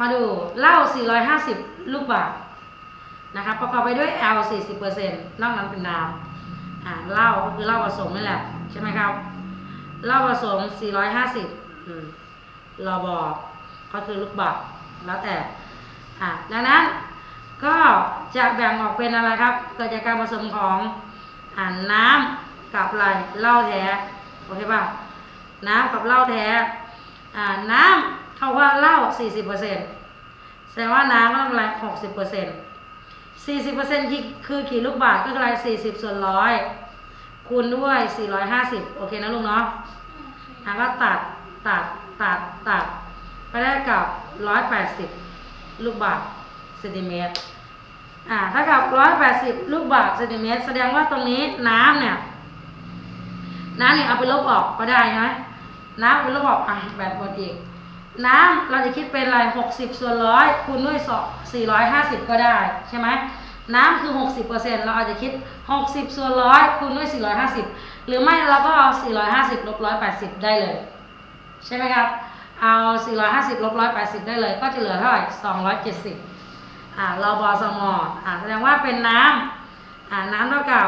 มาดูเหล้า 450 ลูกบาศก์นะครับประกอบไปด้วย L 40%นอกนั้นเป็นน้ำอ่าเหล้าก็คือเหล้าผสมนี่แหละ ใช่ไหมครับเหล้าผสม 450อืมรอบอก็คือลูกบาศก์แล้วแต่อ่าดังนั้นก็จะแบ่งออกเป็นอะไรครับ เกิดจากการผสมของอ่าน้ำกับอะไรเหล้าแท้โอเคป่ะน้ำกับเหล้าแท้ น้ำเท่าว่าเหล้า40%แสดงว่าน้ำก็ต้องอะไร60% 40%คือคือกี่ลูกบาศก์ก็คืออะไร40 ส่วนร้อยคูณด้วย 450 โอเคนะลูกเนาะอะก็ตัดตัดตัดตัดไปได้กับ 180 ลูกบาศก์เซนติเมตรอ่าถ้ากับ 180 ลูกบาศก์เซนติเมตรแสดงว่าตรงนี้น้ำเนี่ย น้ำเนี่ยเอาไปลบออกก็ได้นะ น้ำเอาไปลบอกอะแบบหมดอีก น้ำเราจะคิดเป็นอะไร60ส่วนร้อยคูณด้วย450ก็ได้ใช่ไหมน้ำคือ 60%เราอาจจะคิด 60 ส่วนร้อยคูณด้วย 450 หรือไม่เราก็เอา 450ลบ180 ได้เลย ใช่ไหมครับ เอา 450ลบ180 ได้เลย ก็จะเหลือเท่าไหร่270อ่ารอบอสมออ่าแสดงว่าเป็นน้ำอ่าน้ำเท่ากับ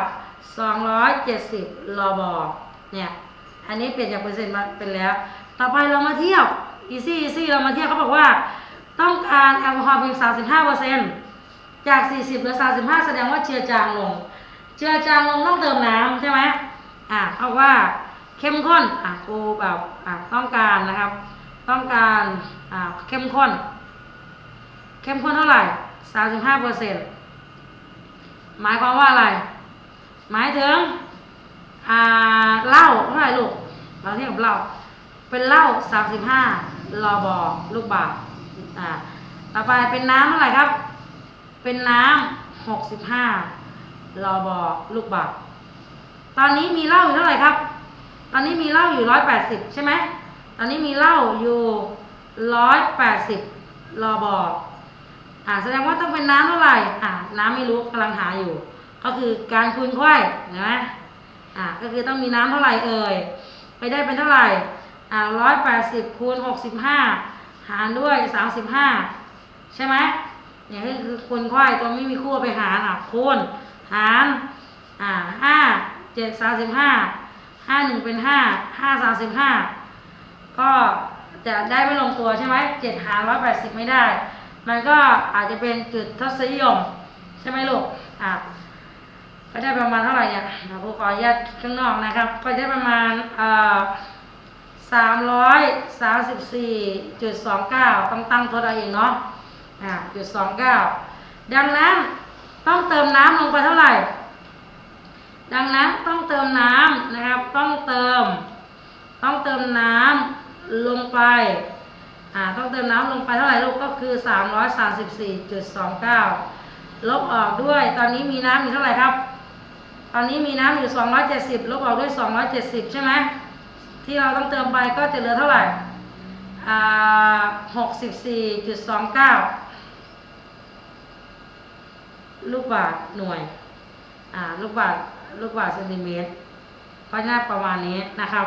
270รอบอเนี่ย อันนี้เปลี่ยนจากเปอร์เซ็นต์มาเป็นแล้ว ต่อไปเรามาเทียบอีซี่อีซี่เรามาเทียบเขาบอกว่า ต้องการแอลกอฮอล์เพียง35เปอร์เซ็นต์จาก 40เหลือ35 แสดงว่าเจือจางลง เจือจางลงต้องเติมน้ำใช่ไหมอ่าเขาว่าเข้มข้นอะครูแบบอะต้องการนะครับ ต้องการอ่าเข้มข้น เข้มข้นเท่าไหร่ 35เปอร์เซ็นต์หมายความว่าอะไร หมายถึง อ่าเหล้าเท่าไหร่ลูกเราเทียบกับเหล้าเป็นเหล้า35รอบอลูกบาศก์อ่าต่อไปเป็นน้ำเท่าไหร่ครับ เป็นน้ำ65รอบอลูกบาศก์ตอนนี้มีเหล้าอยู่เท่าไหร่ครับ ตอนนี้มีเหล้าอยู่180ใช่ไหมตอนนี้มีเหล้าอยู่180รอบออ่าแสดงว่าต้องเป็นน้ำเท่าไหร่อ่าน้ำไม่รู้กำลังหาอยู่ ก็คือการคูณไขว้เห็นไหม อ่าก็คือต้องมีน้ำเท่าไหร่เอ่ยไปได้เป็นเท่าไหร่อ่าร้อยแปดสิบคูณหกสิบห้าหารด้วยสามสิบห้าใช่ไหมเนี่ยก็คือคูณไขว้ตัวไม่มีคู่ไปหารอะคูณหารอ่าห้าเจ็ดสามสิบห้าห้าหนึ่งเป็นห้าห้าสามสิบห้าก็จะได้ไม่ลงตัวใช่ไหมเจ็ดหารร้อยแปดสิบไม่ได้ มันก็อาจจะเป็นจุดทศนิยมใช่ไหมลูกอะ ก็ได้ประมาณเท่าไหร่เนี่ยเดี๋ยวครูขออนุญาตข้างนอกนะครับ ก็ได้ประมาณเอ่อสามร้อยสามสิบสี่จุดสองเก้าต้องตั้งทดเอาเองเนาะอ่าจุดสองเก้าดังนั้นต้องเติมน้ำลงไปเท่าไหร่ ดังนั้นต้องเติมน้ำนะครับ ต้องเติม ต้องเติมน้ำลงไปอ่าต้องเติมน้ำลงไปเท่าไหร่ลูกก็คือ334.29ลบออกด้วย ตอนนี้มีน้ำอยู่เท่าไหร่ครับ ตอนนี้มีน้ำอยู่ 270 ลบออกด้วย 270 ใช่ไหมที่เราต้องเติมไปก็จะเหลือเท่าไหร่อ่า64.29 ลูกบาทหน่วยอ่าลูกบาทลูกบาทเซนติเมตรก็น่าประมาณนี้นะครับ